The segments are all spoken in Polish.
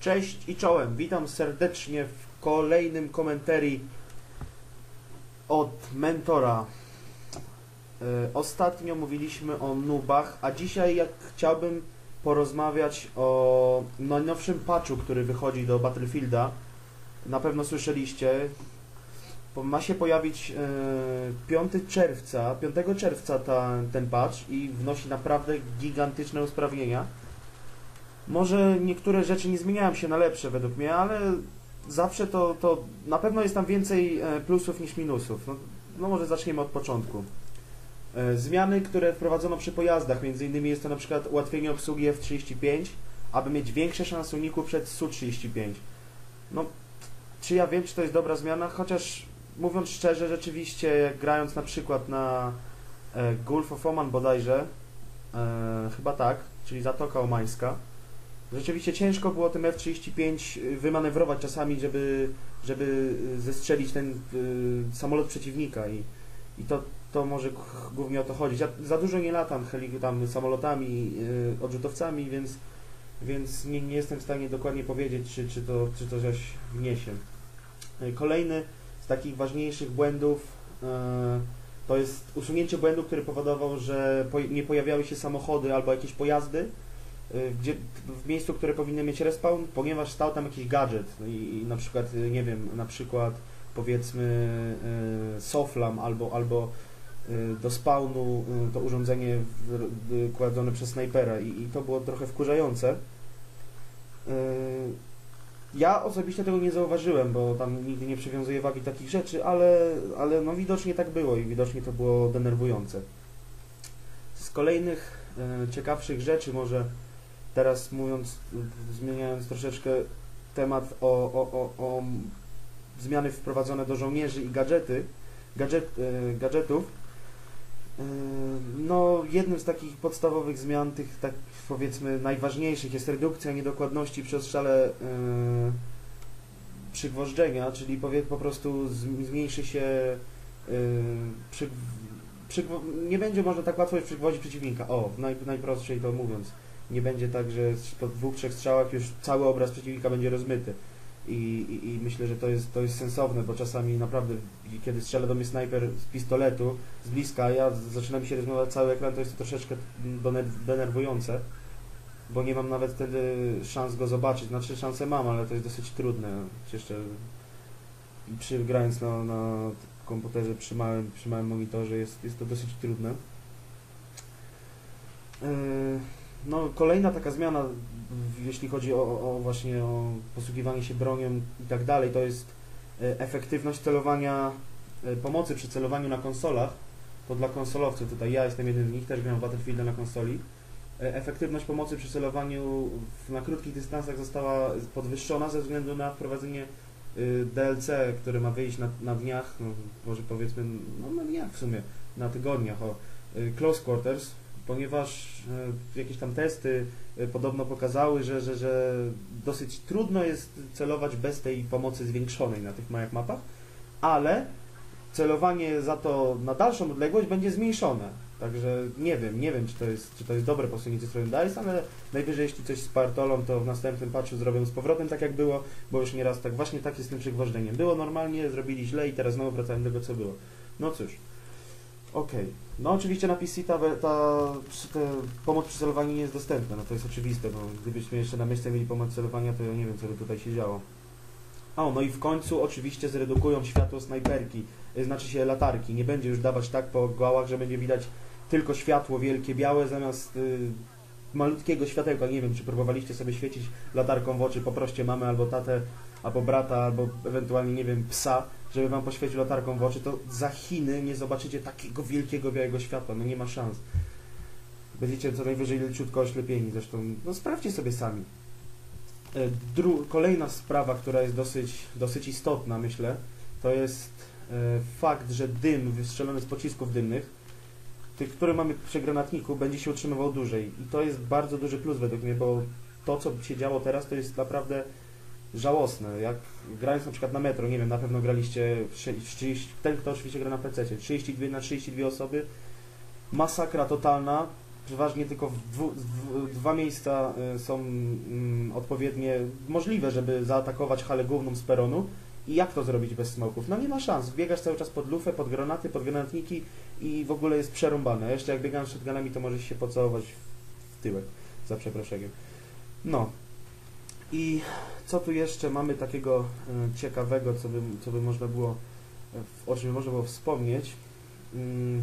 Cześć i czołem, witam serdecznie w kolejnym komentarii od mentora. E, Ostatnio mówiliśmy o nubach, a dzisiaj jak chciałbym porozmawiać o najnowszym patchu, który wychodzi do Battlefielda. Na pewno słyszeliście. Ma się pojawić e, 5 czerwca, 5 czerwca ta, ten patch i wnosi naprawdę gigantyczne usprawnienia. Może niektóre rzeczy nie zmieniają się na lepsze według mnie, ale zawsze to, to na pewno jest tam więcej e, plusów niż minusów. No, no może zaczniemy od początku. E, Zmiany, które wprowadzono przy pojazdach, między innymi jest to na przykład ułatwienie obsługi F-35, aby mieć większe szanse uniku przed Su-35. No, czy ja wiem, czy to jest dobra zmiana? Chociaż mówiąc szczerze, rzeczywiście grając na przykład na e, Gulf of Oman bodajże, e, chyba tak, czyli Zatoka Omańska, Rzeczywiście ciężko było tym F-35 wymanewrować czasami, żeby, żeby zestrzelić ten y, samolot przeciwnika i, i to, to może głównie o to chodzić. Ja za dużo nie latam heli- tam samolotami, y, odrzutowcami, więc, więc nie, nie jestem w stanie dokładnie powiedzieć, czy, czy, to, czy to coś wniesie. Y, Kolejny z takich ważniejszych błędów y, to jest usunięcie błędu, który powodował, że po, nie pojawiały się samochody albo jakieś pojazdy, y, gdzie, w miejscu, które powinny mieć respawn, ponieważ stał tam jakiś gadżet No i, i na przykład, y, nie wiem, na przykład powiedzmy y, soflam albo, albo y, do spawnu y, to urządzenie w- y, kładzone przez snajpera i, i to było trochę wkurzające. Y, Ja osobiście tego nie zauważyłem, bo tam nigdy nie przywiązuję wagi takich rzeczy, ale, ale no widocznie tak było i widocznie to było denerwujące. Z kolejnych ciekawszych rzeczy może teraz mówiąc, zmieniając troszeczkę temat o, o, o, o zmiany wprowadzone do żołnierzy i gadżety, gadżet, e, gadżetów. E, No, jednym z takich podstawowych zmian, tych tak powiedzmy najważniejszych jest redukcja niedokładności przy ostrzale e, przygwożdżenia, czyli powie, po prostu zmniejszy się przy, przygwo- nie będzie można tak łatwo przygwozić przeciwnika. O, naj, najprostszej to mówiąc. Nie będzie tak, że po dwóch, trzech strzałach już cały obraz przeciwnika będzie rozmyty. I, i, I myślę, że to jest, to jest sensowne, bo czasami naprawdę, kiedy strzela do mnie snajper z pistoletu, z bliska, ja zaczyna mi się rozmywać cały ekran, to jest to troszeczkę denerwujące, bo nie mam nawet wtedy szans go zobaczyć. Znaczy, szanse mam, ale to jest dosyć trudne. Jeszcze przy, grając na, na komputerze przy małym, przy małym monitorze jest, jest to dosyć trudne. Yy, No, kolejna taka zmiana, jeśli chodzi o, o właśnie o posługiwanie się bronią i tak dalej, to jest e, efektywność celowania, e, pomocy przy celowaniu na konsolach. To dla konsolowców, tutaj ja jestem jeden z nich, też gram w Battlefielda na konsoli. E, Efektywność pomocy przy celowaniu na krótkich dystansach została podwyższona ze względu na wprowadzenie y, DLC, które ma wyjść na, na dniach, no, może powiedzmy, no na dniach w sumie, na tygodniach, o y, Close Quarters, ponieważ y, jakieś tam testy y, podobno pokazały, że, że, że dosyć trudno jest celować bez tej pomocy zwiększonej na tych małych mapach, ale celowanie za to na dalszą odległość będzie zmniejszone. Także nie wiem, nie wiem, czy to jest, czy to jest dobre posunięcie strony DICE, ale najwyżej jeśli coś z Partolą, to w następnym patchu zrobią z powrotem tak jak było, bo już nieraz tak właśnie tak jest z tym przygwożdżeniem. Było normalnie, zrobili źle i teraz znowu wracają do tego, co było. No cóż. Okej. No oczywiście na PC ta, ta, pomoc przy celowaniu nie jest dostępna, no to jest oczywiste, bo gdybyśmy jeszcze na myszce mieli pomoc celowania, to ja nie wiem, co by tutaj się działo. O, no i w końcu oczywiście zredukują światło snajperki, y, znaczy się latarki. Nie będzie już dawać tak po gałach, że będzie widać tylko światło wielkie, białe, zamiast y, malutkiego światełka. Nie wiem, czy próbowaliście sobie świecić latarką w oczy, poproście mamę albo tatę, albo brata, albo ewentualnie, nie wiem, psa, żeby wam poświecił latarką w oczy, to za Chiny nie zobaczycie takiego wielkiego białego światła, no nie ma szans. Będziecie co najwyżej leciutko oślepieni, zresztą, no sprawdźcie sobie sami. E, Dru- kolejna sprawa, która jest dosyć, dosyć istotna, myślę, to jest e, fakt, że dym wystrzelony z pocisków dymnych, tych, które mamy przy granatniku, będzie się utrzymywał dłużej. I to jest bardzo duży plus według mnie, bo to, co się działo teraz, to jest naprawdę żałosne. Jak grając na przykład na metro, nie wiem, na pewno graliście w sze- w 30, ten, kto oczywiście gra na PC, 32 na 32 osoby, masakra totalna, Przeważnie tylko w dwu, w, dwa miejsca y, są mm, odpowiednie możliwe, żeby zaatakować halę główną z peronu. I jak to zrobić bez smoków? No nie ma szans. Biegasz cały czas pod lufę, pod granaty, pod granatniki i w ogóle jest przerąbane. Jeszcze jak biegam z shotgunami, to możesz się pocałować w tyłek, za przeproszeniem. No. I co tu jeszcze mamy takiego y, ciekawego, co by, co by można było, o czym można było wspomnieć? Mm,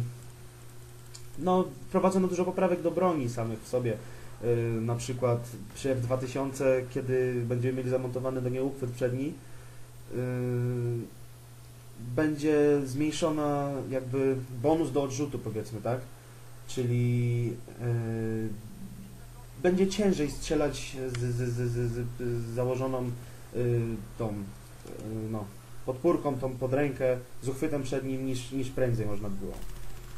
no, prowadzono dużo poprawek do broni samych w sobie. Yy, na przykład przy F2000, kiedy będziemy mieli zamontowany do niej uchwyt przedni, yy, będzie zmniejszona jakby bonus do odrzutu, powiedzmy, tak? Czyli będzie ciężej strzelać z, z, z, z, z założoną yy, tą yy, no, podpórką, tą pod rękę, z uchwytem przednim niż, niż prędzej można było.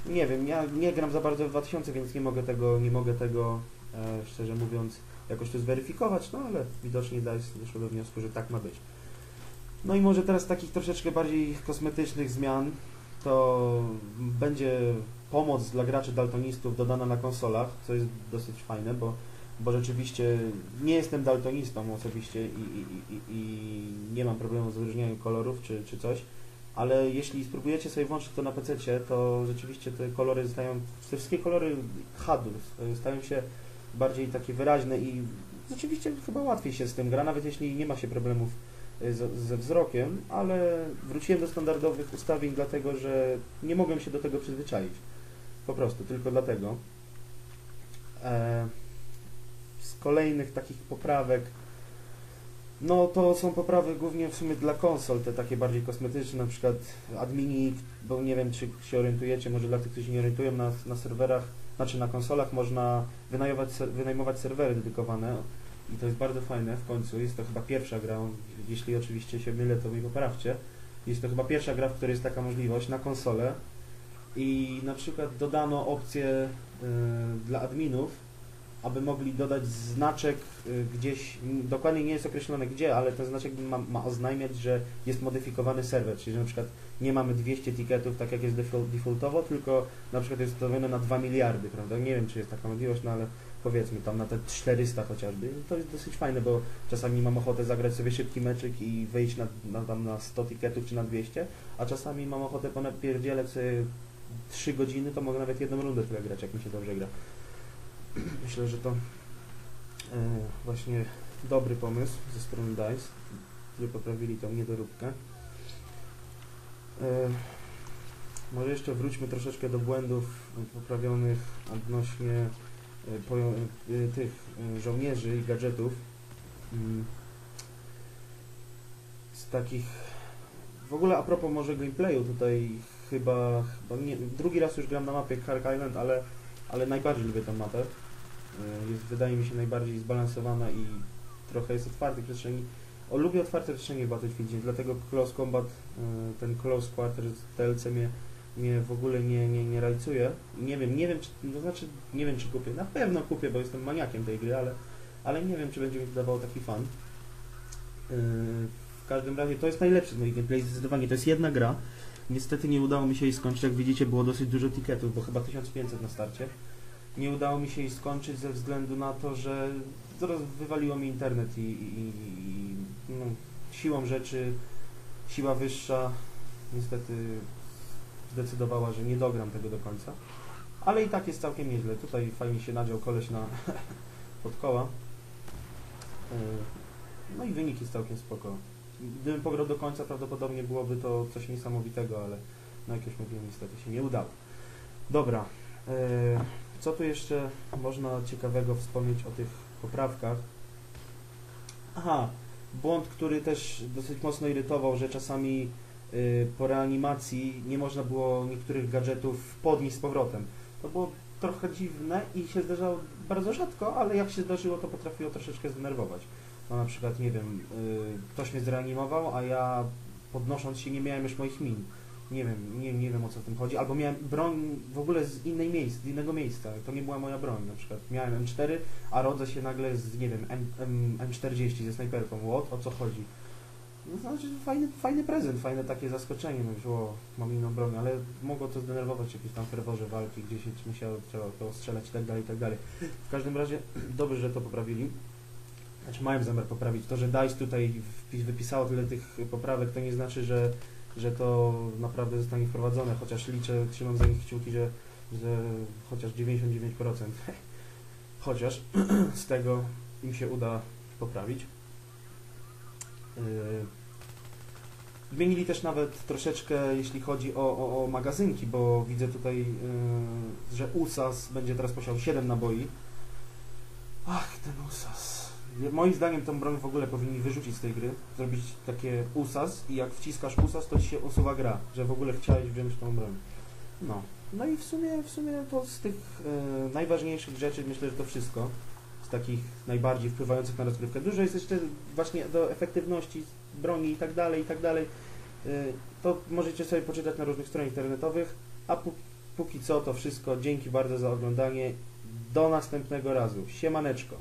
Nie wiem, ja nie gram za bardzo w 2000, więc nie mogę tego, nie mogę tego e, szczerze mówiąc jakoś tu zweryfikować, no ale widocznie doszło do wniosku, że tak ma być. No i może teraz takich troszeczkę bardziej kosmetycznych zmian to będzie pomoc dla graczy daltonistów dodana na konsolach, co jest dosyć fajne, bo, bo rzeczywiście nie jestem daltonistą osobiście i, i, i, i nie mam problemu z wyróżnianiem kolorów czy, czy coś, ale jeśli spróbujecie sobie włączyć to na PC, to rzeczywiście te kolory stają, te wszystkie kolory HUD stają się bardziej takie wyraźne i rzeczywiście chyba łatwiej się z tym gra, nawet jeśli nie ma się problemów e, ze wzrokiem, ale wróciłem do standardowych ustawień dlatego, że nie mogłem się do tego przyzwyczaić. Po prostu, tylko dlatego. E, z kolejnych takich poprawek no to są poprawy głównie w sumie dla konsol, te takie bardziej kosmetyczne, na przykład admini, bo nie wiem czy się orientujecie, może dla tych, którzy się nie orientują, na, na serwerach, znaczy na konsolach można wynajmować, serwery dedykowane i to jest bardzo fajne w końcu, jest to chyba pierwsza gra, jeśli oczywiście się mylę to mi poprawcie, jest to chyba pierwsza gra, w której jest taka możliwość na konsolę i na przykład dodano opcję y, dla adminów, aby mogli dodać znaczek y, gdzieś, dokładnie nie jest określone gdzie, ale ten znaczek ma, ma oznajmiać, że jest modyfikowany serwer, czyli że na przykład nie mamy 200 tiketów, tak jak jest defaultowo, tylko na przykład jest ustawione na 2 miliardy, prawda? Nie wiem, czy jest taka możliwość, no ale powiedzmy tam na te 400 chociażby. To jest dosyć fajne, bo czasami mam ochotę zagrać sobie szybki meczyk i wyjść na, na, tam na 100 tiketów czy na 200, a czasami mam ochotę ponapierdzielać sobie 3 godziny, to mogę nawet jedną rundę tyle grać, jak mi się dobrze gra. Myślę, że to e, właśnie dobry pomysł ze strony DICE, że poprawili tą niedoróbkę. E, może jeszcze wróćmy troszeczkę do błędów poprawionych odnośnie e, tych żołnierzy i gadżetów. Mm. Z takich w ogóle a propos może gameplayu, tutaj chyba, chyba nie, drugi raz już gram na mapie Cark Island, ale ale najbardziej lubię tę mapę. E, jest, wydaje mi się najbardziej zbalansowana i trochę jest otwartych przestrzeni. O, lubię otwarte przestrzenie w Battlefieldzie, dlatego Close Combat, e, ten Close Quarters TLC mnie, mnie w ogóle nie, nie, nie rajcuje. Nie wiem, nie wiem, czy, to znaczy, nie wiem czy kupię. Na pewno kupię, bo jestem maniakiem tej gry, ale, ale nie wiem, czy będzie mi to dawało taki fan. E, w każdym razie to jest najlepszy z moich gameplay, zdecydowanie. To jest jedna gra, Niestety nie udało mi się jej skończyć. Jak widzicie, było dosyć dużo tiketów, bo chyba 1500 na starcie. Nie udało mi się jej skończyć ze względu na to, że zaraz wywaliło mi internet i, i, i no, siłą rzeczy, siła wyższa niestety zdecydowała, że nie dogram tego do końca. Ale i tak jest całkiem nieźle. Tutaj fajnie się nadział koleś na pod koła. E, no i wynik jest całkiem spoko. Gdybym pograł do końca, prawdopodobnie byłoby to coś niesamowitego, ale no jak już mówiłem, niestety się nie udało. Dobra, e, co tu jeszcze można ciekawego wspomnieć o tych poprawkach? Aha, błąd, który też dosyć mocno irytował, że czasami e, po reanimacji nie można było niektórych gadżetów podnieść z powrotem. To było trochę dziwne i się zdarzało bardzo rzadko, ale jak się zdarzyło, to potrafiło troszeczkę zdenerwować. No na przykład, nie wiem, yy, ktoś mnie zreanimował, a ja podnosząc się nie miałem już moich min. Nie wiem, nie, nie wiem o co w tym chodzi. Albo miałem broń w ogóle z innej miejsca, z innego miejsca. To nie była moja broń na przykład. Miałem M4, a rodzę się nagle z, nie wiem, M, M, M40 ze snajperką. What? O co chodzi? No, znaczy fajny, fajny prezent, fajne takie zaskoczenie, no o, mam inną broń, ale mogło to zdenerwować jakieś tam ferworze walki, gdzieś się musiało trzeba to strzelać i tak dalej, i tak dalej. W każdym razie dobrze, że to poprawili. Znaczy mają zamiar poprawić. To, że DICE tutaj wypisało tyle tych poprawek, to nie znaczy, że, że to naprawdę zostanie wprowadzone, chociaż liczę, trzymam za nich kciuki, że, że chociaż 99% chociaż z tego im się uda poprawić. Yy, Zmienili też nawet troszeczkę, jeśli chodzi o, o, o magazynki, bo widzę tutaj, yy, że USAS będzie teraz posiadał 7 naboi. Ach, ten USAS. Moim zdaniem tą broń w ogóle powinni wyrzucić z tej gry, zrobić takie USAS i jak wciskasz USAS, to ci się usuwa gra, że w ogóle chciałeś wziąć tą broń. No. No i w sumie, w sumie to z tych e, najważniejszych rzeczy myślę, że to wszystko. Z takich najbardziej wpływających na rozgrywkę. Dużo jest jeszcze właśnie do efektywności broni i tak dalej, i tak dalej. E, to możecie sobie poczytać na różnych stronach internetowych. A pó- póki co to wszystko. Dzięki bardzo za oglądanie. Do następnego razu. Siemaneczko.